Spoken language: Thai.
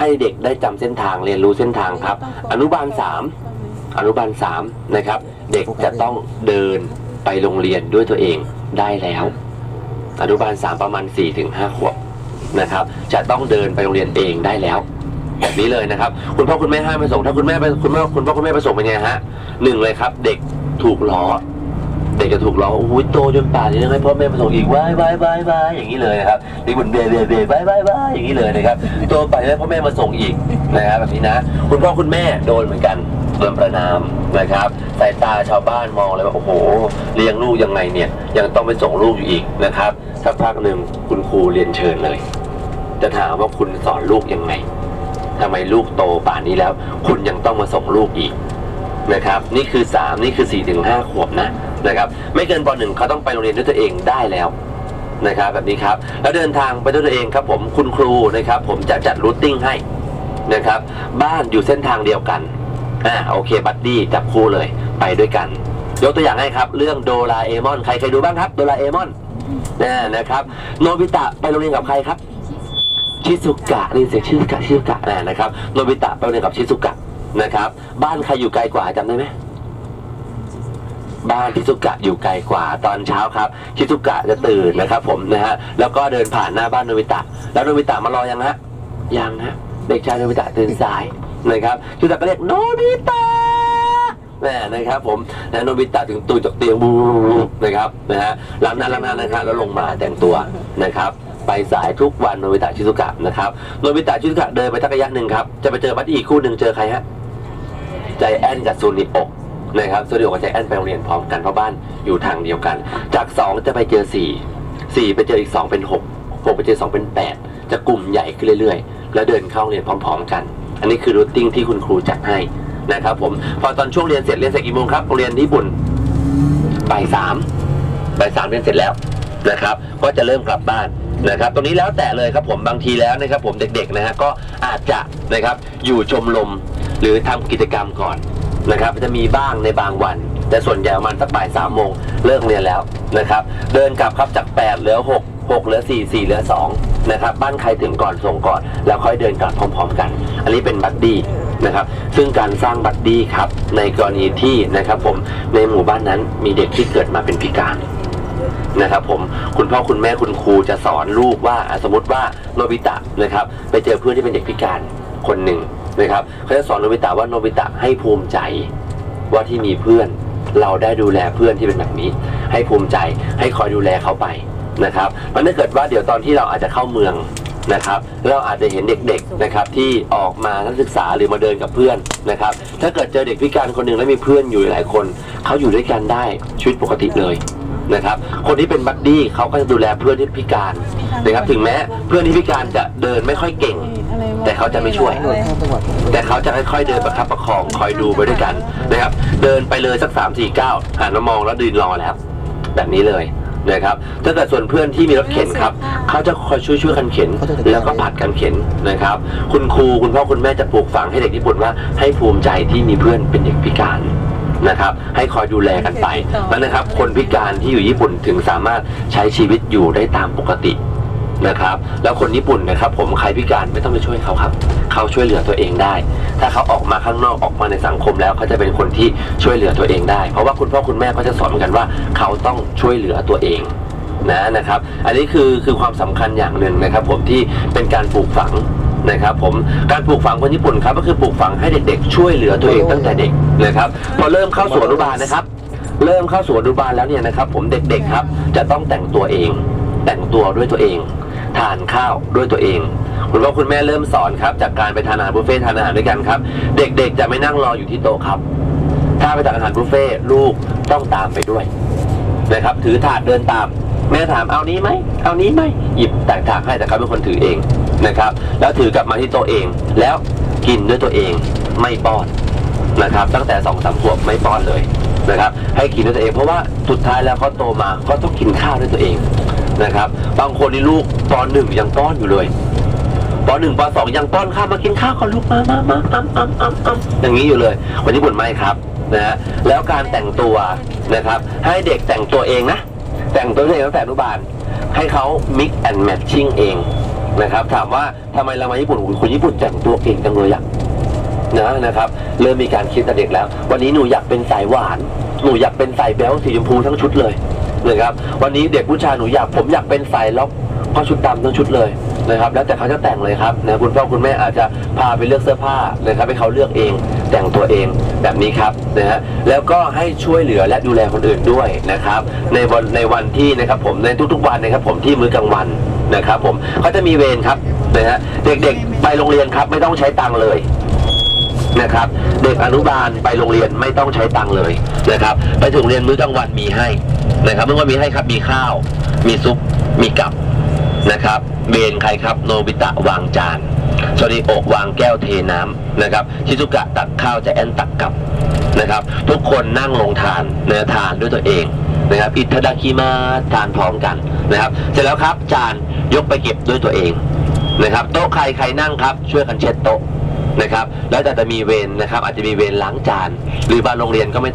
ให้เด็กได้จำเส้นทางเรียนรู้เส้นทางครับ อนุบาลสามอนุบาลสามนะครับ เด็กจะต้องเดินไปโรงเรียนด้วยตัวเองได้แล้ว อนุบาลสามประมาณ4ี่ถึงห้าขวบนะครับ จะต้องเดินไปโรงเรียนเองได้แล้ว แบบนี้เลยนะครับ คุณพ่อคุณแม่ห้ามไปส่งถ้าคุณแม่ไปคุณแม่คุณพ่อคุณแม่ไปส่งเป็นไงฮะหนึ่งเลยครับ เด็กถูกล้อ เด็กจะถูกล้อโอ้ยโตจนป่านนี้ยังให้พ่อแม่มาส่งอีกวายวายวายวายอย่างนี้เลยนะครับนี่บุญเบเบเบวายวายวายอย่างนี้เลยนะครับโตไปแล้วพ่อแม่มาส่งอีกนะครับแบบนี้นะ คุณพ่อคุณแม่โดนเหมือนกันโดนประนามนะครับสายตาชาวบ้านมองเลยว่าโอ้โหเลี้ยงลูกยังไงเนี่ยยังต้องไปส่งลูกอยู่อีกนะครับสักพักหนึ่งคุณครูเรียนเชิญเลย จะถามว่าคุณสอนลูกยังไงทำไมลูกโตป่านนี้แล้ว คุณยังต้องมาส่งลูกอีกนะครับ นี่คือ 3 นี่คือ4ถึง5ขวบนะ นะครับ ไม่เกินป .1 เขาต้องไปโรงเรียนด้วยตัวเองได้แล้วนะครับ แบบนี้ครับ แล้วเดินทางไปด้วยตัวเองครับ ผมคุณครูนะครับ ผมจะจัดรูทติ้งให้นะครับ บ้านอยู่เส้นทางเดียวกันอ่าโอเคบัดดี้จับคู่เลยไปด้วยกัน ยกตัวอย่างให้ครับ เรื่องโดราเอมอนใครเคยดูบ้างครับโดราเอมอนนะนะครับโนบิตะไปโรงเรียนกับใครครับ ชิซุกะนี่เสียงชิซุกะชิซุกะนะครับโนบิตะไปโรงเรียนกับชิซุกะนะครับ บ้านใครอยู่ไกลกว่าจำได้ไหม บ้านชิซุกะอยู่ไกลกว่าตอนเช้าครับชิซุกะจะตื่นนะครับ ผมนะฮะแล้วก็เดินผ่านหน้าบ้านโนบิตะ แล้วโนบิตะมารอยังฮะยังฮะเด็กชายโนบิตะตื่นสายนะครับชิซุกะก็เรียกโนบิตะแน่นะครับผมนะโนบิตะถึงตื่นจากเตียงบูนะครับนะฮะหลังนั้นหลังนั้นนะครับแล้วลงมาแต่งตัวนะครับไปสายทุกวันโนบิตะชิซุกะนะครับโนบิตะชิซุกะเดินไปสักระยะหนึ่งครับจะไปเจอบัดดี้อีกคู่หนึ่งเจอใครฮะใจแอนกับซูนิโอก นะครับซูนิโอกกับใจแอนไปโรงเรียนพร้อมกันเพราะบ้านอยู่ทางเดียวกัน จากสองจะไปเจอสี่สี่ไปเจออีกสองเป็นหกหกไปเจอสองเป็นแปดจะกลุ่มใหญ่ขึ้นเรื่อยๆ แล้วเดินเข้าโรงเรียนพร้อม ๆ กัน อันนี้คือรูทติ้งที่คุณครูจัดให้นะครับผมพอตอนช่วงเรียนเสร็จเรียนเสร็จกี่โมงครับโรงเรียนญี่ปุ่นบ่ายสามบ่ายสามเรียนเสร็จแล้วนะครับ ก็จะเริ่มกลับบ้านนะครับ ตรงนี้แล้วแต่เลยครับผมบางทีแล้วนะครับ ผมเด็กๆนะฮะก็อาจจะนะครับอยู่ชมรมหรือทำกิจกรรมก่อน นะครับจะมีบ้างในบางวัน แต่ส่วนใหญ่ประมาณสักบ่ายสามโมงเลิกเรียนแล้วนะครับเดินกลับครับจาก 8 เหลือ 6 6 เหลือ 4 4 เหลือ 2 นะครับ บ้านใครถึงก่อนส่งก่อน แล้วค่อยเดินกลับพร้อม ๆ กัน อันนี้เป็นบัดดี้นะครับ ซึ่งการสร้างบัดดี้ครับ ในกรณีที่นะครับผมในหมู่บ้านนั้นมีเด็กที่เกิดมาเป็นพิการนะครับผมคุณพ่อคุณแม่คุณครูจะสอนลูกว่าสมมติว่าโนบิตะนะครับ ไปเจอเพื่อนที่เป็นเด็กพิการคนหนึ่ง นะครับเขาจะสอนโนบิตะว่าโนบิตะให้ภูมิใจว่าที่มีเพื่อน เราได้ดูแลเพื่อนที่เป็นแบบนี้ ให้ภูมิใจให้คอยดูแลเขาไปนะครับมันถ้าเกิดว่าเดี๋ยวตอนที่เราอาจจะเข้าเมืองนะครับเราอาจจะเห็นเด็กๆนะครับที่ออกมานักศึกษาหรือมาเดินกับเพื่อนนะครับถ้าเกิดเจอเด็กพิการคนหนึ่งแล้วมีเพื่อนอยู่หลายคน เขาอยู่ด้วยกันได้ชีวิตปกติเลย นะครับ คนที่เป็นบัดดี้เขาก็จะดูแลเพื่อนที่พิการนะครับ ถึงแม้เพื่อนที่พิการจะเดินไม่ค่อยเก่ง แต่เขาจะไม่ช่วย แต่เขาจะค่อยๆเดินประคับประคองคอยดูไปด้วยกันนะครับ เดินไปเลยสักสามสี่เก้าหันมามองแล้วดืนรอแล้วแบบนี้เลยนะครับถ้าเกิดส่วนเพื่อนที่มีรถเข็นครับ เขาจะคอยช่วยช่วยๆกันเข็น แล้วก็ผัดกันเข็นนะครับ คุณครูคุณพ่อคุณแม่จะปลูกฝังให้เด็กญี่ปุ่นว่าให้ภูมิใจที่มีเพื่อนเป็นเด็กพิการ นะครับให้คอยดูแลกันไปนั่นนะครับ คนพิการที่อยู่ญี่ปุ่นถึงสามารถใช้ชีวิตอยู่ได้ตามปกตินะครับ แล้วคนญี่ปุ่นนะครับ ผมใครพิการไม่ต้องไปช่วยเขาครับ เขาช่วยเหลือตัวเองได้ ถ้าเขาออกมาข้างนอกออกมาในสังคมแล้วเขาจะเป็นคนที่ช่วยเหลือตัวเองได้ เพราะว่าคุณพ่อคุณแม่ก็จะสอนเหมือนกันว่า เขาต้องช่วยเหลือตัวเองนะนะครับ อันนี้คือคือความสำคัญอย่างหนึ่งนะครับ ผมที่เป็นการปลูกฝัง นะครับผมการปลูกฝังคนญี่ปุ่นครับก็คือปลูกฝังให้เด็กๆ ช่วยเหลือตัวเองตั้งแต่เด็กนะครับพอเริ่มเข้าสู่อนุบาลนะครับ เริ่มเข้าสู่อนุบาลแล้วเนี่ยนะครับ ผมเด็กๆครับ จะต้องแต่งตัวเอง แต่งตัวด้วยตัวเอง ทานข้าวด้วยตัวเองคุณพ่อคุณแม่เริ่มสอนครับ จากการไปทานอาหารบุฟเฟ่ต์ทานอาหารด้วยกันครับ เด็กๆ จะไม่นั่งรออยู่ที่โต๊ะครับ ถ้าไปทานอาหารบุฟเฟ่ต์ลูกต้องตามไปด้วยนะครับ ถือถาดเดินตาม แม่ถามเอานี้ไหมเอานี้ไหมหยิบแต่ถาดให้แต่เขาเป็นคนถือเอง นะครับ แล้วถือกลับมาที่ต๊ะเอง แล้วกินด้วยตัวเองไม่ป้อนนะครับ ตั้งแต่สองสามขวบไม่ป้อนเลยนะครับ ให้กินด้วยตัวเองเพราะว่าสุดท้ายแล้วเขาโตมาก็ต้องกินข้าวด้วยตัวเองนะครับ บางคนนี่ลูกปหนึ่งยังป้อนอยู่เลยปหนึ่งปสองยังป้อนข้าวมากินข้าวก่อนลูกมามามาอ้ำอ้ำอ้ำอ้ำอย่างนี้อยู่เลยคนญี่ปุ่นไม่ครับนะฮะแล้วการแต่งตัวนะครับ ให้เด็กแต่งตัวเองนะ แต่งตัวเองตั้งแต่อนุบาล ให้เขา mix and matching เอง นะครับ ถามว่าทำไมเรามาญี่ปุ่นโอ้โหคนญี่ปุ่นแต่งตัวเก่งจังเลยอะนะนะครับ เริ่มมีการคิดแต่เด็กแล้ว วันนี้หนูอยากเป็นสายหวาน หนูอยากเป็นสายแบ๊วสีชมพูทั้งชุดเลยนะครับ วันนี้เด็กผู้ชายหนูอยากผมอยากเป็นสายล็อกเพราะชุดดำทั้งชุดเลยนะครับแล้วแต่เขาจะแต่งเลยครับนะคุณพ่อคุณแม่อาจจะพาไปเลือกเสื้อผ้านะครับให้เขาเลือกเองแต่งตัวเองแบบนี้ครับนะฮะแล้วก็ให้ช่วยเหลือและดูแลคนอื่นด้วยนะครับ ในวันในวันที่นะครับผมในทุกๆวันนะครับผมที่มื้อกลางวัน นะครับผมเขาจะมีเวรครับนะฮะเด็กๆไปโรงเรียนครับไม่ต้องใช้ตังค์เลยนะครับ เด็กอนุบาลไปโรงเรียนไม่ต้องใช้ตังค์เลยนะครับ ไปถึงเรียนมื้อกลางวันมีให้นะครับมื้อกลางวันมีให้ครับมีข้าว มีซุปมีกับนะครับเบนใครครับโนบิตะวางจานโซนิโอะวางแก้วเทน้ำนะครับชิซุกะตักข้าวจะแอนตักกับนะครับ ทุกคนนั่งลงทานเนื้อทานด้วยตัวเอง นะครับอิทาดาคิมาทานพร้อมกันนะครับเสร็จแล้วครับจานยกไปเก็บด้วยตัวเองนะครับโต๊ะใครใครนั่งครับ ช่วยกันเช็ดโต๊ะนะครับ แล้วแต่จะมีเวรนะครับ อาจจะมีเวรล้างจาน หรือบางโรงเรียนก็ไม่ต้อง